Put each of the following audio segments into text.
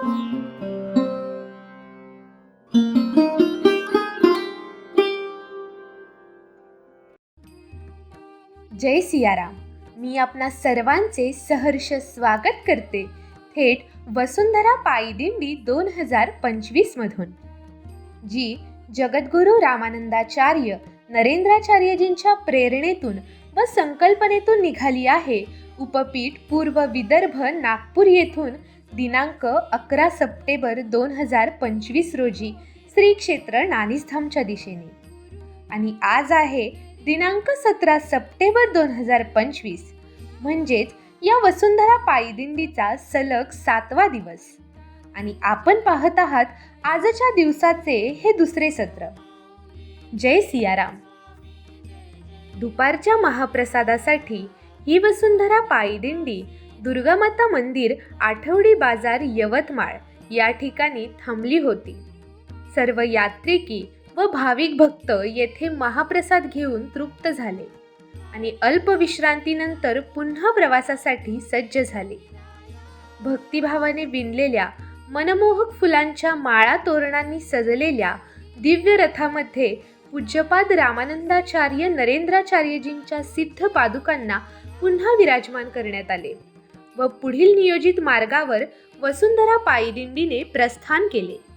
जय सियाराम. मी आपणा सर्वांचे सहर्ष स्वागत करते. थेट वसुंधरा पायी दिंडी दोन हजार पंचवीस मधून. जी जगद्गुरू रामानंदाचार्य नरेंद्राचार्यजींच्या प्रेरणेतून व संकल्पनेतून निघाली आहे. उपपीठ पूर्व विदर्भ नागपूर येथून दिनांक अकरा सप्टेंबर दोन हजार पंचवीस रोजी श्री क्षेत्र नानिसधामच्या दिशेने. आणि आज आहे दिनांक सतरा सप्टेंबर दोन हजार पंचवीस. म्हणजेच या वसुंधरा पायी दिंडीचा सलग सातवा दिवस. आणि आपण पाहत आहात आजच्या दिवसाचे हे दुसरे सत्र. जय सियाराम. दुपारच्या महाप्रसादासाठी ही वसुंधरा पायी दिंडी दुर्गामाता मंदिर आठवडी बाजार यवतमाळ या ठिकाणी थांबली होती. सर्व यात्रिकी व भाविक भक्त येथे महाप्रसाद घेऊन तृप्त झाले आणि अल्पविश्रांतीनंतर पुन्हा प्रवासासाठी सज्ज झाले. भक्तिभावाने विणलेल्या मनमोहक फुलांच्या माळा तोरणांनी सजलेल्या दिव्य रथामध्ये पूज्यपाद रामानंदाचार्य नरेंद्राचार्यजींच्या सिद्ध पादुकांना पुन्हा विराजमान करण्यात आले. व पुढील नियोजित मार्गावर वसुंधरा पायदिंडीने प्रस्थान केले.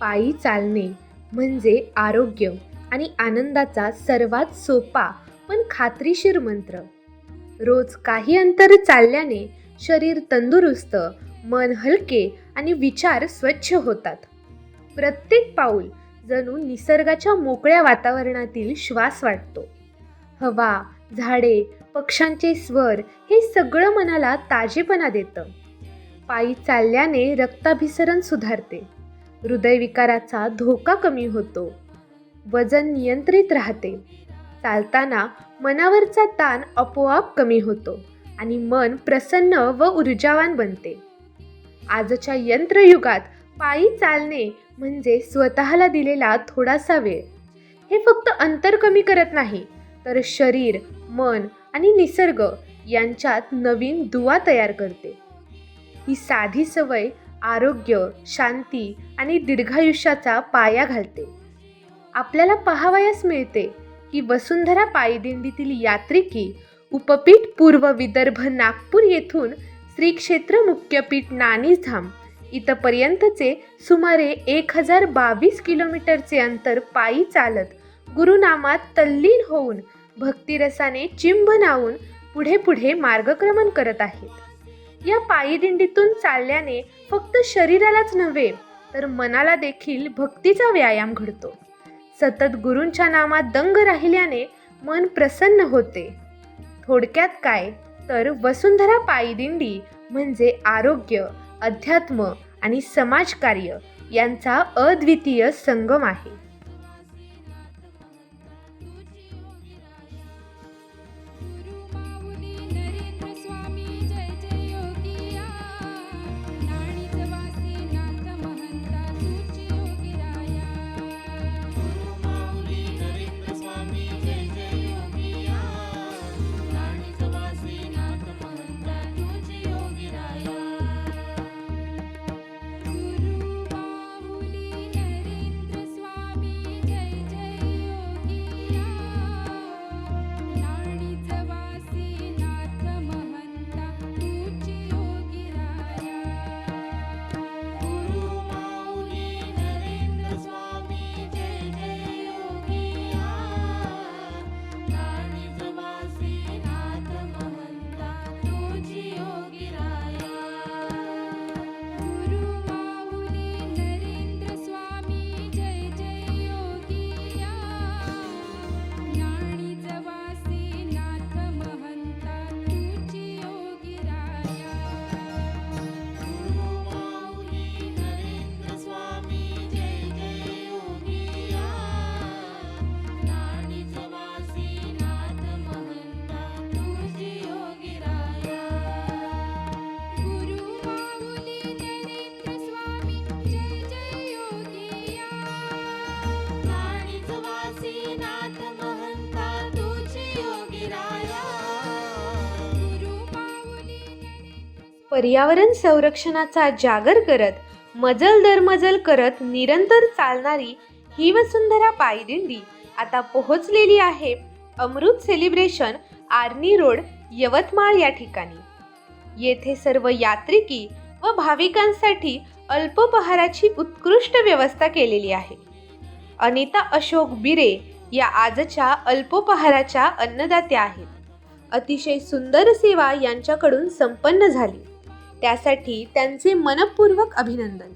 पायी चालणे म्हणजे आरोग्य आणि आनंदाचा सर्वात सोपा पण खात्रीशीर मंत्र. रोज काही अंतर चालल्याने शरीर तंदुरुस्त मन हलके आणि विचार स्वच्छ होतात. प्रत्येक पाऊल जणू निसर्गाच्या मोकळ्या वातावरणातील श्वास वाटतो. हवा झाडे पक्ष्यांचे स्वर हे सगळं मनाला ताजेपणा देतं. पायी चालल्याने रक्ताभिसरण सुधारते. हृदयविकाराचा धोका कमी होतो. वजन नियंत्रित राहते. चालताना मनावरचा ताण आपोआप कमी होतो आणि मन प्रसन्न व ऊर्जावान बनते. आजच्या यंत्रयुगात पायी चालणे म्हणजे स्वतःला दिलेला थोडासा वेळ. हे फक्त अंतर कमी करत नाही तर शरीर मन आणि निसर्ग यांच्यात नवीन दुवा तयार करते. ही साधी सवय आरोग्य शांती आणि दीर्घायुष्याचा पाया घालते. आपल्याला पाहावयास मिळते की वसुंधरा पायदिंडीतील यात्रिकी उपपीठ पूर्व विदर्भ नागपूर येथून श्री क्षेत्र मुख्यपीठ नाणीधाम इथपर्यंतचे सुमारे एक हजार बावीस किलोमीटरचे अंतर पायी चालत गुरुनामात तल्लीन होऊन भक्तिरसाने चिंब नावून पुढे पुढे मार्गक्रमण करत आहेत. या पायीदिंडीतून चालल्याने फक्त शरीरालाच नव्हे तर मनाला देखील भक्तीचा व्यायाम घडतो. सतत गुरूंच्या नामात दंग राहिल्याने मन प्रसन्न होते. थोडक्यात काय? तर वसुंधरा पायीदिंडी म्हणजे आरोग्य अध्यात्म आणि समाजकार्य यांचा अद्वितीय संगम आहे. पर्यावरण संरक्षणाचा जागर करत मजल दर मजल करत निरंतर चालणारी ही वसुंधरा पायदिंडी आता पोहोचलेली आहे अमृत सेलिब्रेशन आर्नी रोड यवतमाळ या ठिकाणी. येथे सर्व यात्रिकी व भाविकांसाठी अल्पोपहाराची उत्कृष्ट व्यवस्था केलेली आहे. अनिता अशोक बिरे या आजच्या अल्पोपहाराच्या अन्नदात्या आहेत. अतिशय सुंदर सेवा यांच्याकडून संपन्न झाली. त्यासाठी त्यांचे मनपूर्वक अभिनंदन.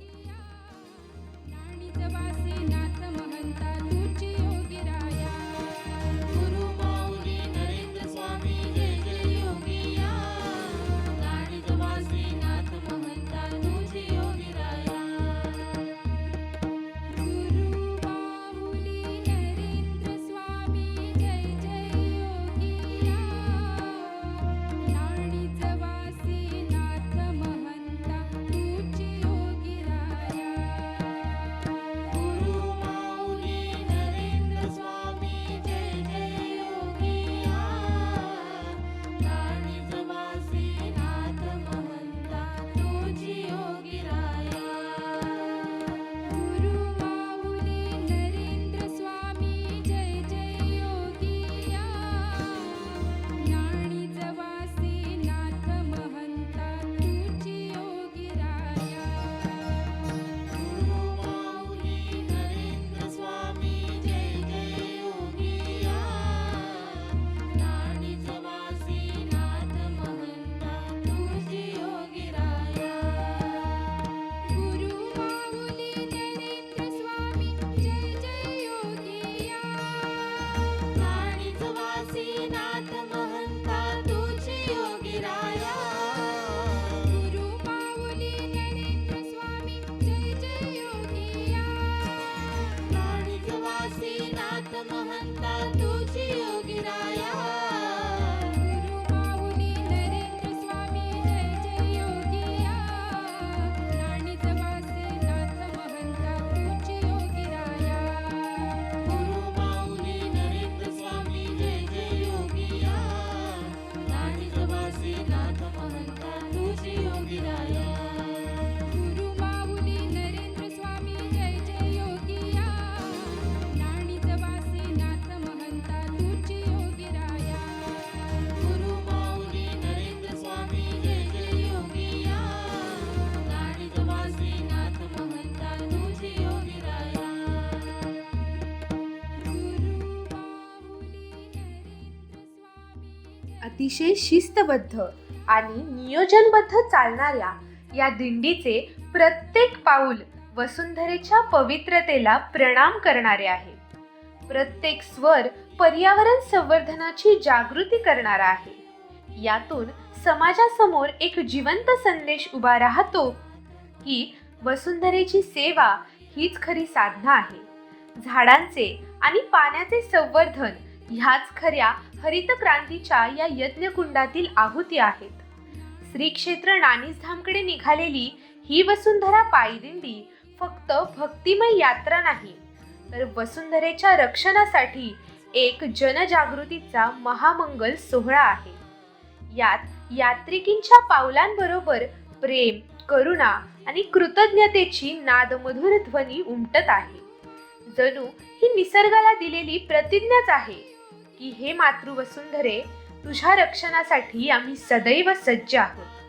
अतिशय शिस्तबद्ध आणि नियोजनबद्ध चालणाऱ्या या दिंडीचे प्रत्येक पाऊल वसुंधरेच्या पवित्रतेला प्रणाम करणारे आहे. प्रत्येक स्वर पर्यावरण संवर्धनाची जागृती करणारा आहे. यातून समाजासमोर एक जिवंत संदेश उभा राहतो की वसुंधरेची सेवा हीच खरी साधना आहे. झाडांचे आणि पाण्याचे संवर्धन ह्याच खऱ्या हरित क्रांतीच्या या यज्ञकुंडातील आहुती आहेत. श्री क्षेत्र नाणीसधामकडे निघालेली ही वसुंधरा पायदिंडी फक्त भक्तिमय यात्रा नाही तर वसुंधरेच्या रक्षणासाठी एक जनजागृतीचा महामंगल सोहळा आहे. यात यात्रिकींच्या पावलांबरोबर प्रेम करुणा आणि कृतज्ञतेची नादमधुर ध्वनी उमटत आहे. जणू ही निसर्गाला दिलेली प्रतिज्ञाच आहे. की हे मातृवसुंधरे तुझ्या रक्षणासाठी आम्ही सदैव सज्ज आहोत.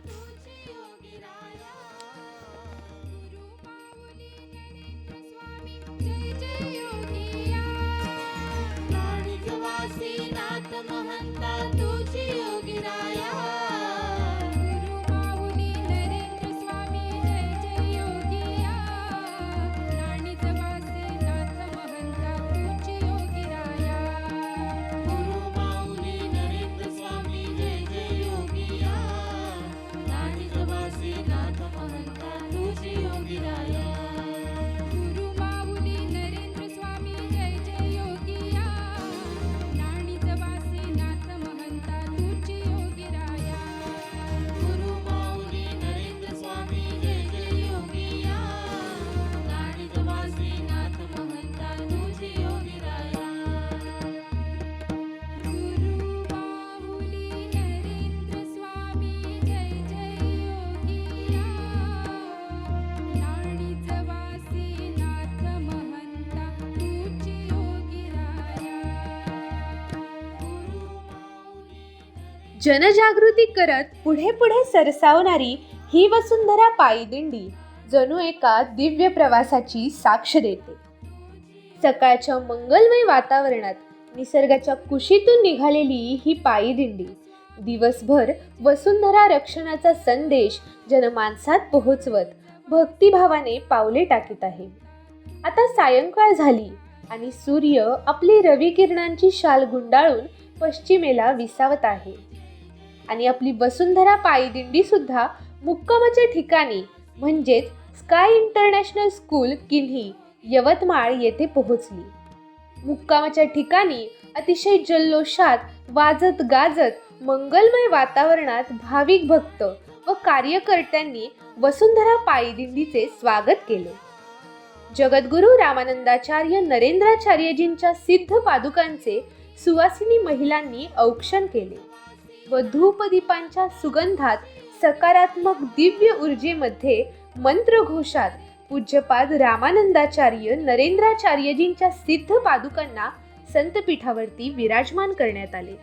जनजागृती करत पुढे पुढे सरसावणारी ही वसुंधरा पायदिंडी जणू एका दिव्य प्रवासाची साक्ष देते. सकाळच्या मंगलमय वातावरणात निसर्गाच्या कुशीतून निघालेली ही पायदिंडी दिवसभर वसुंधरा रक्षणाचा संदेश जनमानसात पोहोचवत भक्तिभावाने पावले टाकीत आहे. आता सायंकाळ झाली आणि सूर्य आपली रविकिरणांची शाल गुंडाळून पश्चिमेला विसावत आहे. आणि आपली वसुंधरा पायदिंडी सुद्धा मुक्कामाच्या ठिकाणी म्हणजेच स्काय इंटरनॅशनल स्कूल किन्ही यवतमाळ येथे पोहोचली. मुक्कामाच्या ठिकाणी अतिशय जल्लोषात वाजत गाजत मंगलमय वातावरणात भाविक भक्त व कार्यकर्त्यांनी वसुंधरा पायदिंडीचे स्वागत केले. जगद्गुरू रामानंदाचार्य नरेंद्राचार्यजींच्या सिद्ध पादुकांचे सुवासिनी महिलांनी औक्षण केले. व धूपदीपांच्या सुगंधात सकारात्मक दिव्य ऊर्जेमध्ये मंत्रघोषात पूज्यपाद रामानंदाचार्य नरेंद्राचार्यजींच्या सिद्ध पादुकांना संतपीठावरती विराजमान करण्यात आले.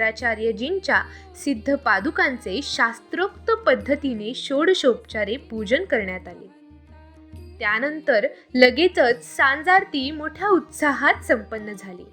शंकराचार्यजींच्या सिद्ध पादुकांचे शास्त्रोक्त पद्धतीने षोडशोपचारे पूजन करण्यात आले. त्यानंतर लगेचच सांजारती मोठ्या उत्साहात संपन्न झाली.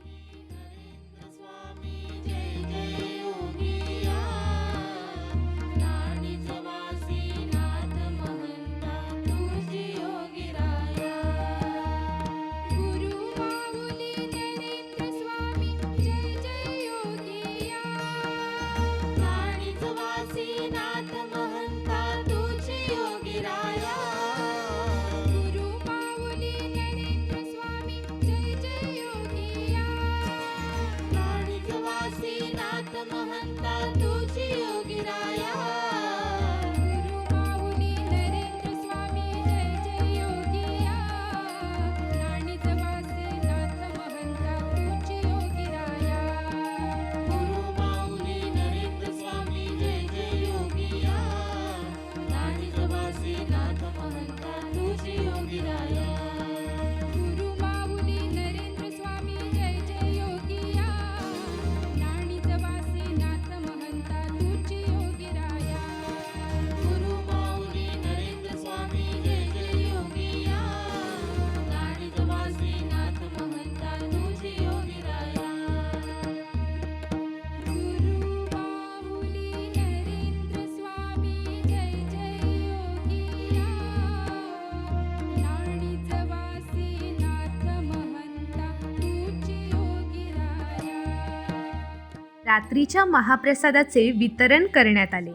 रात्रीच्या महाप्रसादाचे वितरण करण्यात आले.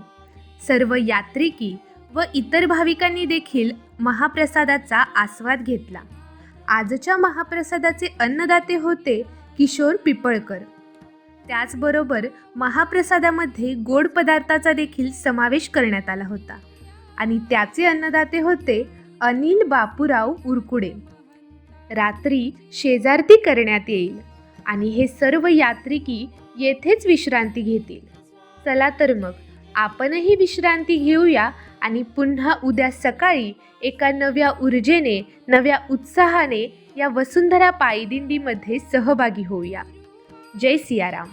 सर्व यात्रिकी व इतर भाविकांनी देखील महाप्रसादाचा आस्वाद घेतला. आजच्या महाप्रसादाचे अन्नदाते होते किशोर पिपळकर. त्याचबरोबर महाप्रसादामध्ये गोड पदार्थाचा देखील समावेश करण्यात आला होता. आणि त्याचे अन्नदाते होते अनिल बापूराव उरकुडे. रात्री शेजारती करण्यात येईल. आणि हे सर्व यात्रिकी येथेच विश्रांती घेतील. चला तर मग आपणही विश्रांती घेऊया आणि पुन्हा उद्या सकाळी एका नव्या ऊर्जेने नव्या उत्साहाने या वसुंधरा पायदिंडीमध्ये सहभागी होऊया. जय सियाराम.